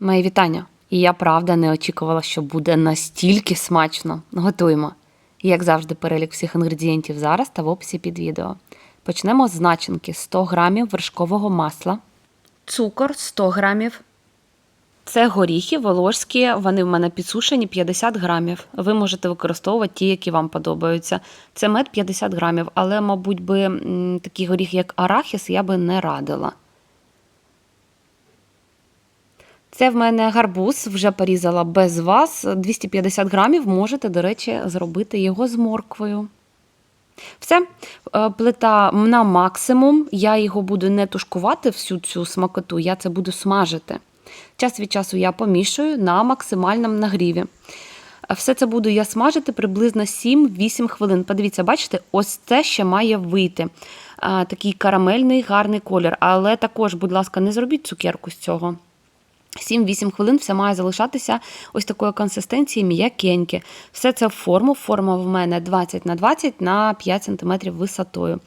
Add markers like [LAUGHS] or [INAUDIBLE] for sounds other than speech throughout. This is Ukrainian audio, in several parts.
Мої вітання. І я правда не очікувала, що буде настільки смачно. Готуємо. Як завжди, перелік всіх інгредієнтів зараз та в описі під відео. Почнемо з начинки 100 грамів вершкового масла, цукор 100 грамів. Це горіхи волошські, вони в мене підсушені 50 грамів. Ви можете використовувати ті, які вам подобаються. Це мед 50 грамів, але, мабуть, би м, такий горіх, як арахіс, я би не радила. Це в мене гарбуз, вже порізала без вас. 250 грамів. Можете, до речі, зробити його з морквою. Все, Е, плита на максимум. Я його буду не тушкувати всю цю смакоту, я це буду смажити. Час від часу я помішую на максимальному нагріві. Е, Все це буду я смажити приблизно 7-8 хвилин. Подивіться, бачите, ось це ще має вийти. Такий карамельний гарний колір. Але також, будь ласка, не зробіть цукерку з цього. 7-8 хвилин все має залишатися ось такої консистенції м'якеньке. Все це в форму. Форма в мене 20 на 20 на 5 см висотою.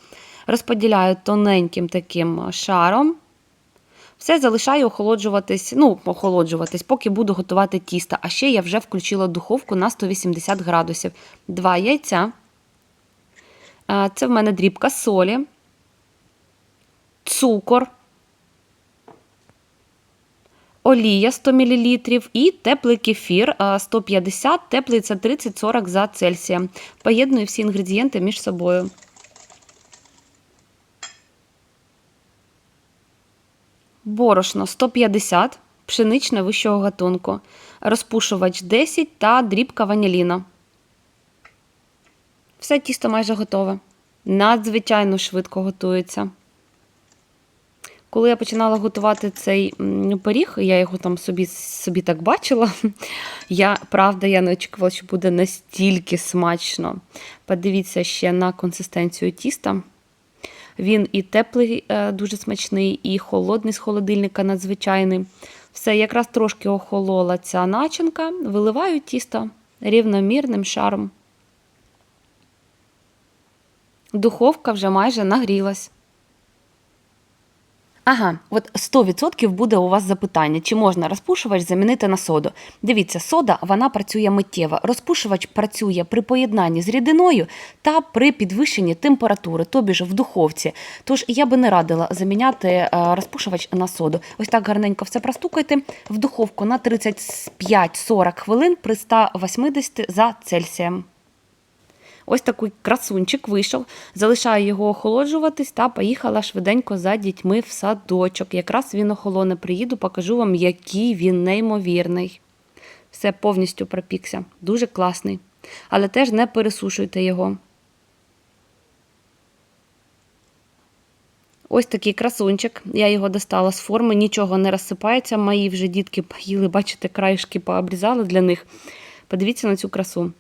Розподіляю тоненьким таким шаром. Все залишаю охолоджуватись, ну, охолоджуватись, поки буду готувати тісто. А ще я вже включила духовку на 180 градусів. Два яйця. Це в мене дрібка солі, цукор олія 100 мл і теплий кефір 150, теплий це 30-40 за Цельсієм. Поєдную всі інгредієнти між собою. Борошно 150, пшеничне вищого гатунку, розпушувач 10 та дрібка ваніліна. Все тісто майже готове. Надзвичайно швидко готується. Коли я починала готувати цей пиріг, я його там собі, собі так бачила. [LAUGHS] Я, правда, я не очікувала, що буде настільки смачно. Подивіться ще на консистенцію тіста. Він і теплий, е, дуже смачний, і холодний з холодильника надзвичайний. Все, якраз трошки охолола ця начинка, виливаю тісто рівномірним шаром. Духовка вже майже нагрілась. Ага, от 100% буде у вас запитання, чи можна розпушувач замінити на соду. Дивіться, сода вона працює миттєво. Розпушувач працює при поєднанні з рідиною та при підвищенні температури, тобі ж в духовці. Тож я би не радила заміняти е, розпушувач на соду. Ось так гарненько все простукайте в духовку на 35-40 хвилин при 180 за Цельсієм. Ось такий красунчик вийшов, залишаю його охолоджуватись та поїхала швиденько за дітьми в садочок. Якраз він охолоне, приїду, покажу вам, який він неймовірний. Все повністю пропікся. Дуже класний. Але теж не пересушуйте його. Ось такий красунчик. Я його достала з форми, нічого не розсипається. Мої вже дітки поїли, бачите, краєшки пообрізали для них. Подивіться на цю красу.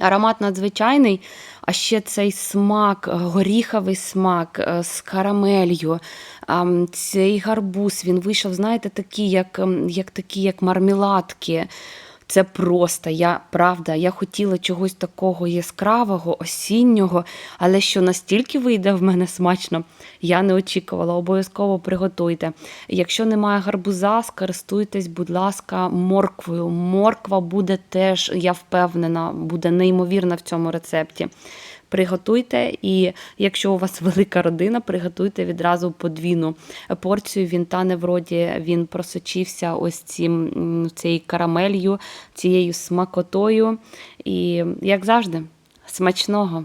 Аромат надзвичайний, а ще цей смак, горіховий смак е, з карамелью. Цей гарбуз він вийшов, знаєте, такий, як, ем, як такі, як мармеладки. Це просто, я правда, я хотіла чогось такого яскравого, осіннього, але що настільки вийде в мене смачно, я не очікувала. Обов'язково приготуйте. Якщо немає гарбуза, скористуйтесь, будь ласка, морквою. Морква буде теж, я впевнена, буде неймовірна в цьому рецепті. Приготуйте, і якщо у вас [LAUGHS] велика родина, приготуйте відразу подвійну порцію. Він тане вроді, він просочився ось цим цією карамелью, цією смакотою. І як завжди, смачного!